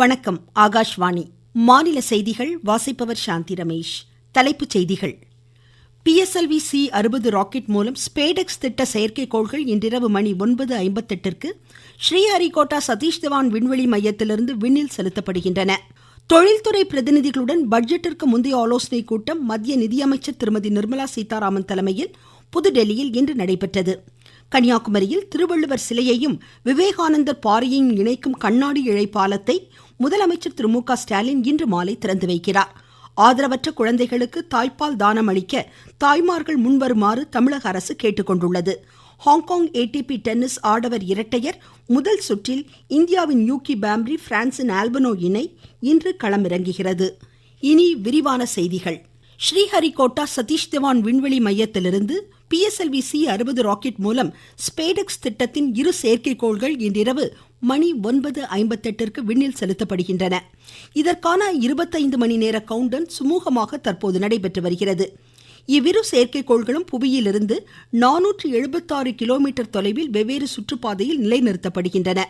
வணக்கம் ஆகாஷ்வாணி. மாநில செய்திகள் வாசிப்பவர் சாந்தி ரமேஷ். தலைப்புச் செய்திகள். பிஎஸ்எல்வி சி அறுபது ராக்கெட் மூலம் ஸ்பேடெக்ஸ் திட்ட செயற்கைக்கோள்கள் இன்றிரவு மணி ஒன்பது ஐம்பத்தெட்டிற்கு ஸ்ரீஹரிகோட்டா சதீஷ் தவான் விண்வெளி மையத்திலிருந்து விண்ணில் செலுத்தப்படுகின்றன. தொழில்துறை பிரதிநிதிகளுடன் பட்ஜெட்டிற்கு முந்தைய ஆலோசனைக் கூட்டம் மத்திய நிதியமைச்சர் திருமதி நிர்மலா சீதாராமன் தலைமையில் புதுடெல்லியில் இன்று நடைபெற்றது. கன்னியாகுமரியில் திருவள்ளுவர் சிலையையும் விவேகானந்தர் பாறையையும் இணைக்கும் கண்ணாடி இழை பாலத்தை முதலமைச்சர் திரு மு க ஸ்டாலின் இன்று மாலை திறந்து வைக்கிறார். ஆதரவற்ற குழந்தைகளுக்கு தாய்ப்பால் தானம் அளிக்க தாய்மார்கள் முன்வருமாறு தமிழக அரசு கேட்டுக்கொண்டுள்ளது ஹாங்காங் ஏடிபி டென்னிஸ் ஆடவர் இரட்டையர் முதல் சுற்றில் இந்தியாவின் யூகி பாம்ரி பிரான்சின் ஆல்பனோ இணை இன்று களமிறங்குகிறது. இனி விரிவான செய்திகள். ஸ்ரீஹரிகோட்டா சதீஷ் தவான் விண்வெளி மையத்திலிருந்து பிஎஸ்எல்வி சி அறுபது ராக்கெட் மூலம் ஸ்பேடெக்ஸ் திட்டத்தின் இரு செயற்கைக்கோள்கள் இன்றிரவு மணி ஒன்பது ஐம்பத்தெட்டிற்கு விண்ணில் செலுத்தப்படுகின்றன. இதற்கான இருபத்தைந்து மணி நேர கவுண்டவுன் சுமூகமாக தற்போது நடைபெற்று வருகிறது. இவ்விரு செயற்கைக்கோள்களும் புவியிலிருந்து நானூற்று எழுபத்தாறு கிலோமீட்டர் தொலைவில் வெவ்வேறு சுற்றுப்பாதையில் நிலைநிறுத்தப்படுகின்றன.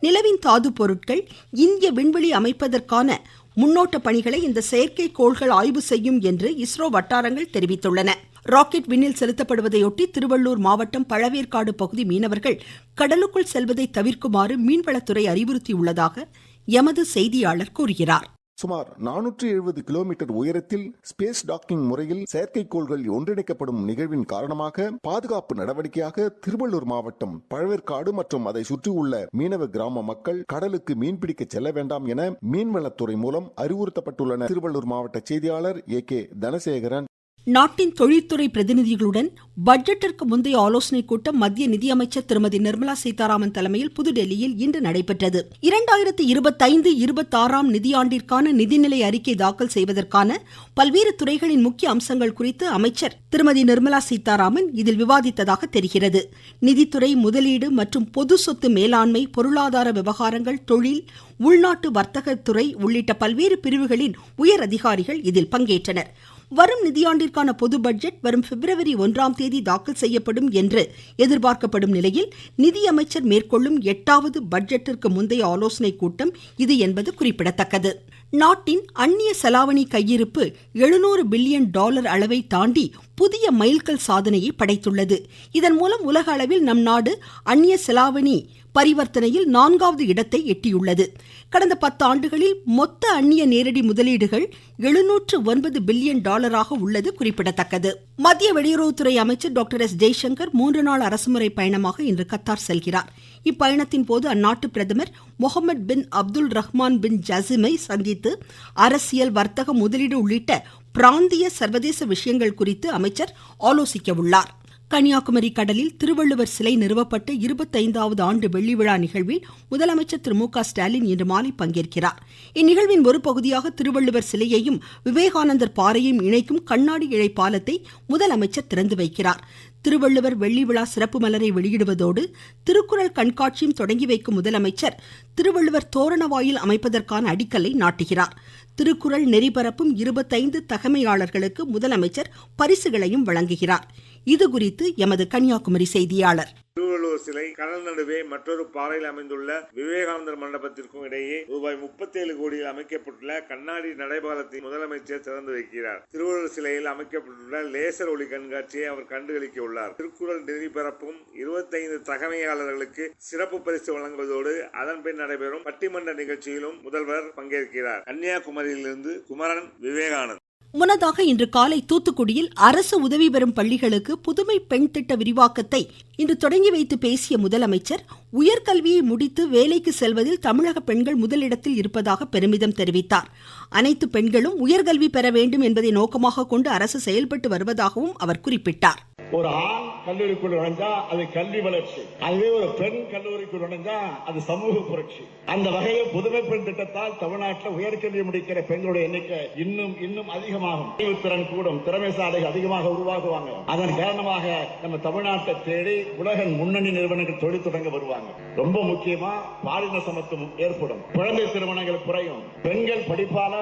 நிலவின் தாது பொருட்கள் இந்திய விண்வெளி அமைப்பதற்கான முன்னோட்ட பணிகளை இந்த செயற்கைக்கோள்கள் ஆய்வு செய்யும் என்று இஸ்ரோ வட்டாரங்கள் தெரிவித்துள்ளன. ராக்கெட் விண்ணில் செலுத்தப்படுவதையொட்டி திருவள்ளூர் மாவட்டம் பழவேற்காடு பகுதி மீனவர்கள் கடலுக்குள் செல்வதை தவிர்க்குமாறு மீன்வளத்துறை அறிவுறுத்தியுள்ளதாக எமது செய்தியாளர் கூறுகிறார். சுமார் நானூற்று எழுபது கிலோமீட்டர் உயரத்தில் ஸ்பேஸ் டாக்கிங் முறையில் செயற்கைக்கோள்கள் ஒன்றிணைக்கப்படும் நிகழ்வின் காரணமாக பாதுகாப்பு நடவடிக்கையாக திருவள்ளூர் மாவட்டம் பழவேற்காடு மற்றும் அதை சுற்றியுள்ள மீனவ கிராம மக்கள் கடலுக்கு மீன்பிடிக்க செல்ல வேண்டாம் என மீன்வளத்துறை மூலம் அறிவுறுத்தப்பட்டுள்ளன திருவள்ளூர் மாவட்ட செய்தியாளர் ஏ கே தனசேகரன். நாட்டின் தொழில்துறை பிரதிநிதிகளுடன் பட்ஜெட்டிற்கு முந்தைய ஆலோசனைக் கூட்டம் மத்திய நிதியமைச்சர் திருமதி நிர்மலா சீதாராமன் தலைமையில் புதுடெல்லியில் இன்று நடைபெற்றது. இரண்டாயிரத்தி இருபத்தைந்து இருபத்தாறாம் நிதியாண்டிற்கான நிதிநிலை அறிக்கை தாக்கல் செய்வதற்கான பல்வேறு துறைகளின் முக்கிய அம்சங்கள் குறித்து அமைச்சர் திருமதி நிர்மலா சீதாராமன் இதில் விவாதித்ததாக தெரிகிறது. நிதித்துறை முதலீடு மற்றும் பொது சொத்து மேலாண்மை பொருளாதார விவகாரங்கள் தொழில் உள்நாட்டு வர்த்தகத்துறை உள்ளிட்ட பல்வேறு பிரிவுகளின் உயர் அதிகாரிகள் இதில் பங்கேற்றனர். வரும் நிதியாண்டிற்கான பொது பட்ஜெட் வரும் பிப்ரவரி ஒன்றாம் தேதி தாக்கல் செய்யப்படும் என்று எதிர்பார்க்கப்படும் நிலையில் நிதியமைச்சர் மேற்கொள்ளும் எட்டாவது பட்ஜெட்டிற்கு முந்தைய ஆலோசனைக் கூட்டம் இது என்பது குறிப்பிடத்தக்கது. நாட்டின் அந்நிய செலாவணி கையிருப்பு எழுநூறு பில்லியன் டாலர் அளவை தாண்டி புதிய மைல்கல் சாதனையை படைத்துள்ளது. இதன் மூலம் உலக அளவில் நம் நாடு அந்நிய செலாவணி பரிவர்த்தனையில் நான்காவது இடத்தை எட்டியுள்ளது. கடந்த பத்து ஆண்டுகளில் மொத்த அந்நிய நேரடி முதலீடுகள் எழுநூற்று ஒன்பது பில்லியன் டாலராக உள்ளது குறிப்பிடத்தக்கது. மத்திய வெளியுறவுத்துறை அமைச்சர் டாக்டர் எஸ் ஜெய்சங்கர் மூன்று நாள் அரசுமுறை பயணமாக இன்று கத்தார் செல்கிறார். இப்பயணத்தின் போது அந்நாட்டு பிரதமர் முகமது பின் அப்துல் ரஹ்மான் பின் ஜசிமை சந்தித்து அரசியல் வர்த்தக முதலீடு உள்ளிட்ட பிராந்திய சர்வதேச விஷயங்கள் குறித்து அமைச்சர் ஆலோசிக்க உள்ளார் கன்னியாகுமரி கடலில் திருவள்ளுவர் சிலை நிறுவப்பட்ட இருபத்தைந்தாவது ஆண்டு வெள்ளி விழா நிகழ்வில் முதலமைச்சர் திரு மு க ஸ்டாலின் இன்று மாலை பங்கேற்கிறார். இந்நிகழ்வின் ஒரு பகுதியாக திருவள்ளுவர் சிலையையும் விவேகானந்தர் பாறையும் இணைக்கும் கண்ணாடி இழை பாலத்தை முதலமைச்சர் திறந்து வைக்கிறார். திருவள்ளுவர் வெள்ளி விழா சிறப்பு மலரை வெளியிடுவதோடு திருக்குறள் கண்காட்சியும் தொடங்கி வைக்கும் முதலமைச்சர் திருவள்ளுவர் தோரண வாயில் அமைப்பதற்கான அடிக்கல்லை நாட்டுகிறார். திருக்குறள் நெறிபரப்பும் இருபத்தைந்து தகமையாளர்களுக்கு முதலமைச்சர் பரிசுகளையும் வழங்குகிறார். இது குறித்து எமது கன்னியாகுமரி செய்தியாளர். திருவள்ளுவர் சிலை கடல் நடுவே மற்றொரு பாறையில் அமைந்துள்ள விவேகானந்தர் மண்டபத்திற்கும் இடையே ரூபாய் முப்பத்தி ஏழு கோடியில் அமைக்கப்பட்டுள்ள கண்ணாடி நடைபாலத்தை முதலமைச்சர் திறந்து வைக்கிறார். திருவள்ளுவர் சிலையில் அமைக்கப்பட்டுள்ள லேசர் ஒளி கண்காட்சியை அவர் கண்டுகளிக்க உள்ளார். திருக்குறள் நெறி பரப்பும் இருபத்தைந்து தகமையாளர்களுக்கு சிறப்பு பரிசு வழங்குவதோடு அதன் பின் நடைபெறும் பட்டிமன்ற நிகழ்ச்சியிலும் முதல்வர் பங்கேற்கிறார். கன்னியாகுமரியிலிருந்து குமரன் விவேகானந்த் முன்னதாக இன்று காலை தூத்துக்குடியில் அரசு உதவி பெறும் பள்ளிகளுக்கு புதுமை பெண் திட்ட விரிவாக்கத்தை இன்று தொடங்கி வைத்து பேசிய முதலமைச்சர் உயர்கல்வியை முடித்து வேலைக்கு செல்வதில் தமிழக பெண்கள் முதலிடத்தில் இருப்பதாக பெருமிதம் தெரிவித்தார். அனைத்து பெண்களும் உயர்கல்வி பெற வேண்டும் என்பதை நோக்கமாக கொண்டு அரசு செயல்பட்டு வருவதாகவும் அவர் குறிப்பிட்டார். ஒரு ஆண் கல்லூரிக்குள் நுழைஞ்சா அது கல்வி வளர்ச்சி. அதுவே ஒரு பெண் கல்லூரிக்குள் நுழைஞ்சா அது சமூக புரட்சி. அந்த வகையில் புதுமை பெண் திட்டத்தால் தமிழ்நாட்டில் உயர்கல்வி முடிக்கிற பெண்களுடைய எண்ணிக்கை இன்னும் இன்னும் அதிகமாகும். திறன் கூடும் திறமைசாலைகள் அதிகமாக உருவாகுவாங்க. அதன் காரணமாக நம்ம தமிழ்நாட்டை தேடி உலக முன்னணி நிறுவனங்கள் தொழில் தொடங்க வருவாங்க. ரொம்ப முக்கியமா பாலின சமத்துவம் ஏற்படும். குழந்தை திருமணங்கள் குறையும். பெண்கள் படிப்பால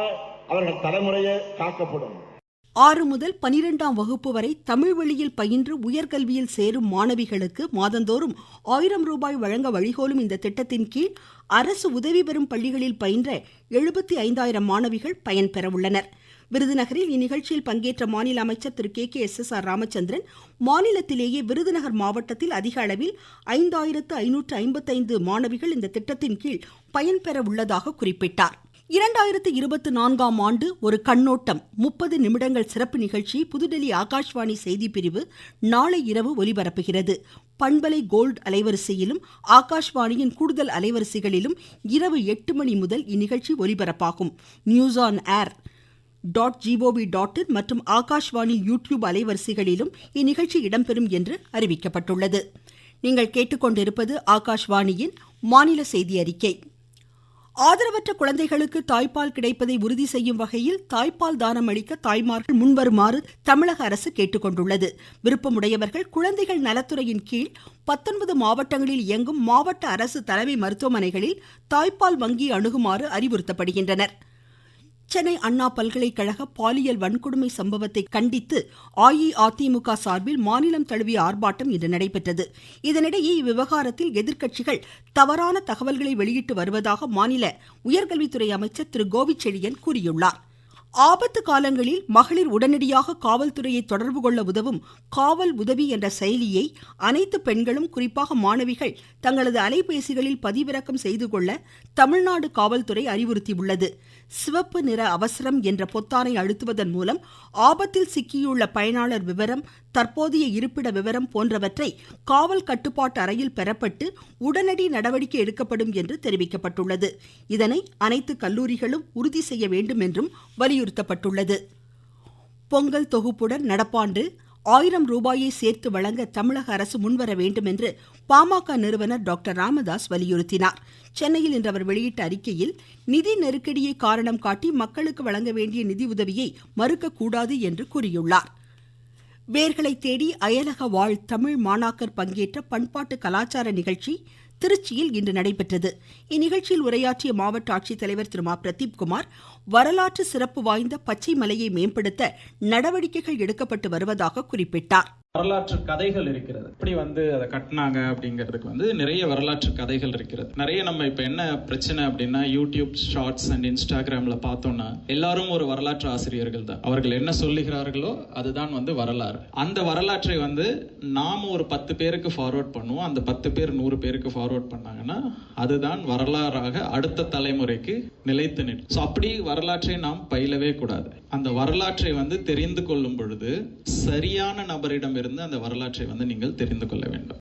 அவர்கள் தலைமுறையை காக்கப்படும். ஆறு முதல் பனிரெண்டாம் வகுப்பு வரை தமிழ் வழியில் பயின்று உயர்கல்வியில் சேரும் மாணவிகளுக்கு மாதந்தோறும் ஆயிரம் ரூபாய் வழங்க வழிகோலும் இந்த திட்டத்தின் கீழ் அரசு உதவி பெறும் பள்ளிகளில் பயின்ற எழுபத்தி ஐந்தாயிரம் மாணவிகள் பயன்பெற உள்ளனர் விருதுநகரில் இந்நிகழ்ச்சியில் பங்கேற்ற மாநில அமைச்சர் திரு K K S S R Ramachandran மாநிலத்திலேயே Virudhunagar மாவட்டத்தில் அதிக அளவில் ஐந்தாயிரத்து ஐநூற்று ஐம்பத்தைந்து மாணவிகள் இந்த திட்டத்தின் கீழ் பயன்பெற உள்ளதாக குறிப்பிட்டார். இரண்டாயிரத்து இருபத்தி நான்காம் ஆண்டு ஒரு கண்ணோட்டம். முப்பது நிமிடங்கள் சிறப்பு நிகழ்ச்சி புதுடெல்லி ஆகாஷ்வாணி செய்தி பிரிவு நாளை இரவு ஒலிபரப்புகிறது. பண்பலை கோல்டு அலைவரிசையிலும் ஆகாஷ்வாணியின் கூடுதல் அலைவரிசைகளிலும் இரவு எட்டு மணி முதல் இந்நிகழ்ச்சி ஒலிபரப்பாகும். News on air dot gov dot in மற்றும் ஆகாஷ்வாணி யூடியூப் அலைவரிசைகளிலும் இந்நிகழ்ச்சி இடம்பெறும் என்று அறிவிக்கப்பட்டுள்ளது. நீங்கள் கேட்டுக்கொண்டிருப்பது ஆகாஷ்வாணியின் மாநில செய்தி அறிக்கை. ஆதரவற்ற குழந்தைகளுக்கு தாய்ப்பால் கிடைப்பதை உறுதி செய்யும் வகையில் தாய்ப்பால் தானம் அளிக்க தாய்மார்கள் முன்வருமாறு தமிழக அரசு கேட்டுக்கொண்டுள்ளது. விருப்பமுடையவர்கள் குழந்தைகள் நலத்துறையின் கீழ் பத்தொன்பது மாவட்டங்களில் இயங்கும் மாவட்ட அரசு தலைமை மருத்துவமனைகளில் தாய்ப்பால் வங்கி அணுகுமாறு அறிவுறுத்தப்படுகின்றனர். சென்னை அண்ணா பல்கலைக்கழக பாலியல் வன்கொடுமை சம்பவத்தை கண்டித்து அஇஅதிமுக சார்பில் மாநிலம் தழுவிய ஆர்ப்பாட்டம் இன்று நடைபெற்றது. இதனிடையே இவ்விவகாரத்தில் எதிர்க்கட்சிகள் தவறான தகவல்களை வெளியிட்டு வருவதாக மாநில உயர்கல்வித்துறை அமைச்சர் திரு கோவிச்செழியன் கூறியுள்ளார். ஆபத்து காலங்களில் மகளிர் உடனடியாக காவல்துறையை தொடர்பு கொள்ள உதவும் காவல் உதவி என்ற செயலியை அனைத்து பெண்களும் குறிப்பாக மாணவிகள் தங்களது அலைபேசிகளில் பதிவிறக்கம் செய்து கொள்ள தமிழ்நாடு காவல்துறை அறிவுறுத்தியுள்ளது. சிவப்பு நிற அவசரம் என்ற பொத்தானை அழுத்துவதன் மூலம் ஆபத்தில் சிக்கியுள்ள பயனாளர் விவரம் தற்போதைய இருப்பிட விவரம் போன்றவற்றை காவல் கட்டுப்பாட்டு அறையில் பெறப்பட்டு உடனடி நடவடிக்கை எடுக்கப்படும் என்று தெரிவிக்கப்பட்டுள்ளது. இதனை அனைத்து கல்லூரிகளும் உறுதி செய்ய வேண்டும் என்றும் வலியுறுத்தப்பட்டுள்ளது. பொங்கல் தொகுப்புடன் நடப்பாண்டு ஆயிரம் ரூபாயை சேர்த்து வழங்க தமிழக அரசு முன்வர வேண்டும் என்று பாமக நிறுவனர் டாக்டர் ராமதாஸ் வலியுறுத்தினார். சென்னையில் இன்று அவர் வெளியிட்ட அறிக்கையில் நிதி நெருக்கடியை காரணம் காட்டி மக்களுக்கு வழங்க வேண்டிய நிதி உதவியை மறுக்கக்கூடாது என்று கூறியுள்ளார். வேர்களை தேடி அயலக வாழ் தமிழ் மாணாக்கர் பங்கேற்ற பண்பாட்டு கலாச்சார நிகழ்ச்சி திருச்சியில் இன்று நடைபெற்றது. இந்நிகழ்ச்சியில் உரையாற்றிய மாவட்ட ஆட்சித்தலைவர் திரு மா பிரதீப்குமார் வரலாற்று சிறப்பு வாய்ந்த பச்சை மலையை மேம்படுத்த நடவடிக்கைகள் எடுக்கப்பட்டு வருவதாக குறிப்பிட்டார். வரலாற்று கதைகள் இருக்கிறது. எப்படி வந்து அதை கட்டினாங்க அப்படிங்கிறதுக்கு வந்து நிறைய வரலாற்று கதைகள் இருக்கிறது. நிறைய நம்ம இப்போ என்ன பிரச்சனை அப்படின்னா யூடியூப் ஷார்ட்ஸ் அண்ட் இன்ஸ்டாகிராமில் பார்த்தோம்னா எல்லாரும் ஒரு வரலாற்று ஆசிரியர்கள் தான். அவர்கள் என்ன சொல்லுகிறார்களோ அதுதான் வந்து வரலாறு. அந்த வரலாற்றை வந்து நாம் ஒரு பத்து பேருக்கு ஃபார்வர்ட் பண்ணுவோம். அந்த பத்து பேர் நூறு பேருக்கு ஃபார்வர்ட் பண்ணாங்கன்னா அதுதான் வரலாறாக அடுத்த தலைமுறைக்கு நிலைத்து நிற்கும் ஸோ அப்படி வரலாற்றை நாம் பயிலவே கூடாது. அந்த வரலாற்றை வந்து தெரிந்து கொள்ளும் பொழுது சரியான நபரிடம் இருந்து அந்த வரலாற்றை வந்து நீங்கள் தெரிந்து கொள்ள வேண்டும்.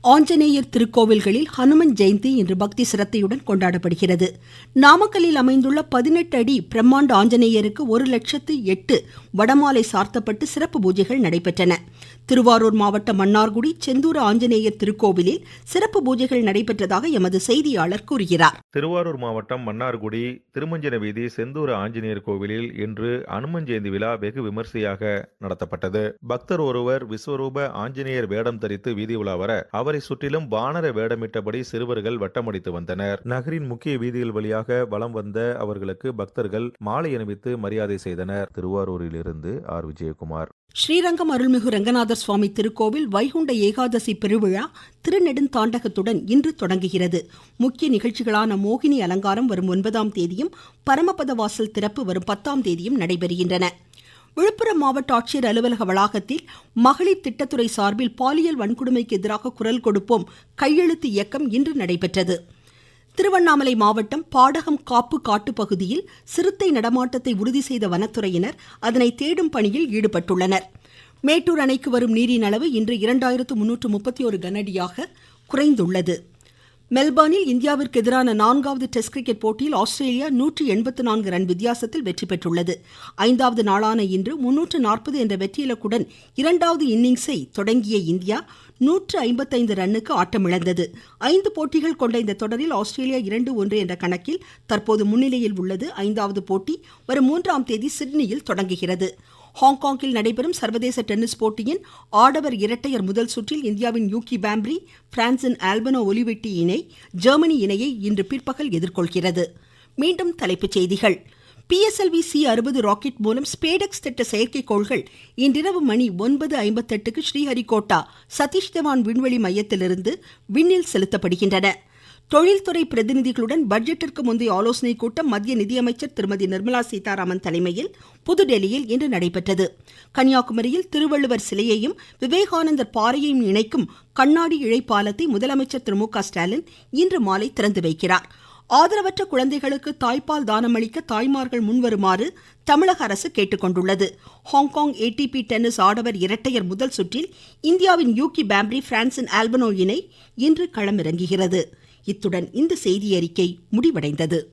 ஆஞ்சநேயர் திருக்கோவில்களில் ஹனுமன் ஜெயந்தி இன்று பக்தி சிரத்தையுடன் கொண்டாடப்படுகிறது. நாமக்கல்லில் அமைந்துள்ள பதினெட்டு அடி பிரம்மாண்ட ஆஞ்சநேயருக்கு ஒரு லட்சத்து எட்டு வடமாலை சார்த்தப்பட்டு சிறப்பு பூஜைகள் நடைபெற்றன. திருவாரூர் மாவட்டம் மன்னார்குடி செந்தூர ஆஞ்சநேயர் திருக்கோவிலில் சிறப்பு பூஜைகள் நடைபெற்றதாக எமது செய்தியாளர் கூறுகிறார். திருவாரூர் மாவட்டம் மன்னார்குடி திருமஞ்சன வீதி செந்தூர ஆஞ்சநேயர் கோவிலில் இன்று அனுமன் ஜெயந்தி விழா வெகு விமர்சையாக நடத்தப்பட்டது. பக்தர் ஒருவர் விஸ்வரூப ஆஞ்சநேயர் வேடம் தரித்து வீதி உலா வர அவரை சுற்றிலும் வானர வேடமிட்டபடி சிறுவர்கள் வட்டமடித்து வந்தனர். நகரின் முக்கிய வீதிகள் வழியாக வலம் வந்த அவர்களுக்கு பக்தர்கள் மாலை அணிவித்து மரியாதை செய்தனர். திருவாரூரிலிருந்து ஆர். விஜயகுமார். ஸ்ரீரங்கம் அருள்மிகு ரங்கநாதர் சுவாமி திருக்கோவில் வைகுண்ட ஏகாதசி பெருவிழா திருநெடுந்தாண்டகத்துடன் இன்று தொடங்குகிறது. முக்கிய நிகழ்ச்சிகளான மோகினி அலங்காரம் வரும் ஒன்பதாம் தேதியும் பரமபத வாசல் திறப்பு வரும் பத்தாம் தேதியும் நடைபெறுகின்றன. விழுப்புரம் மாவட்ட ஆட்சியர் அலுவலக வளாகத்தில் மகளிர் திட்டத்துறை சார்பில் பாலியல் வன்கொடுமைக்கு எதிராக குரல் கொடுப்போம் கையெழுத்து இயக்கம் இன்று நடைபெற்றது. திருவண்ணாமலை மாவட்டம் பாடகம் காப்பு காட்டுப்பகுதியில் சிறுத்தை நடமாட்டத்தை உறுதி செய்த வனத்துறையினர் அதனை தேடும் பணியில் ஈடுபட்டுள்ளனர். மேட்டூர் அணைக்கு வரும் நீரின் அளவு இன்று இரண்டாயிரத்து முன்னூற்று முப்பத்தி ஒரு கனஅடியாக குறைந்துள்ளது. மெல்பர்னில் இந்தியாவிற்கு எதிரான நான்காவது டெஸ்ட் கிரிக்கெட் போட்டியில் ஆஸ்திரேலியா நூற்றி எண்பத்து நான்கு ரன் வித்தியாசத்தில் வெற்றி பெற்றுள்ளது. ஐந்தாவது நாளான இன்று முன்னூற்று நாற்பது என்ற வெற்றி இலக்குடன் இரண்டாவது இன்னிங்ஸை தொடங்கிய இந்தியா நூற்று ஐம்பத்தைந்து ரன்னுக்கு ஆட்டமிழந்தது. ஐந்து போட்டிகள் கொண்ட இந்த தொடரில் ஆஸ்திரேலியா இரண்டு ஒன்று என்ற கணக்கில் தற்போது முன்னிலையில் உள்ளது. ஐந்தாவது போட்டி வரும் மூன்றாம் தேதி சிட்னியில் தொடங்குகிறது. ஹாங்காங்கில் நடைபெறும் சர்வதேச டென்னிஸ் போட்டியின் ஆடவர் இரட்டையர் முதல் சுற்றில் இந்தியாவின் யூகி பாம்ப்ரி பிரான்சின் ஆல்பனோ ஒலிவெட்டி இணை ஜெர்மனி இணையை இன்று பிற்பகல் எதிர்கொள்கிறது. மீண்டும் தலைப்புச் செய்திகள். பிஎஸ்எல்வி சி அறுபது ராக்கெட் மூலம் ஸ்பேடெக்ஸ் திட்ட செயற்கைக்கோள்கள் இன்றிரவு மணி ஒன்பது ஐம்பத்தெட்டுக்கு ஸ்ரீஹரிகோட்டா சதீஷ் தவான் விண்வெளி மையத்திலிருந்து விண்ணில் செலுத்தப்படுகின்றன. தொழில்துறை பிரதிநிதிகளுடன் பட்ஜெட்டிற்கு முந்தைய ஆலோசனைக் கூட்டம் மத்திய நிதியமைச்சர் திருமதி நிர்மலா சீதாராமன் தலைமையில் புதுடெல்லியில் இன்று நடைபெற்றது. கன்னியாகுமரியில் திருவள்ளுவர் சிலையையும் விவேகானந்தர் பாறையையும் இணைக்கும் கண்ணாடி இழைப்பாலத்தை முதலமைச்சர் திரு மு க ஸ்டாலின் இன்று மாலை திறந்து வைக்கிறார். ஆதரவற்ற குழந்தைகளுக்கு தாய்ப்பால் தானமளிக்க தாய்மார்கள் முன்வருமாறு தமிழக அரசு கேட்டுக்கொண்டுள்ளது ஹாங்காங் ஏடிபி டென்னிஸ் ஆடவர் இரட்டையர் முதல் சுற்றில் இந்தியாவின் யூகி பாம்ப்ரி பிரான்சின் ஆல்பனோ இணை இன்று களமிறங்குகிறது. இத்துடன் இந்த செய்தியறிக்கை முடிவடைந்தது.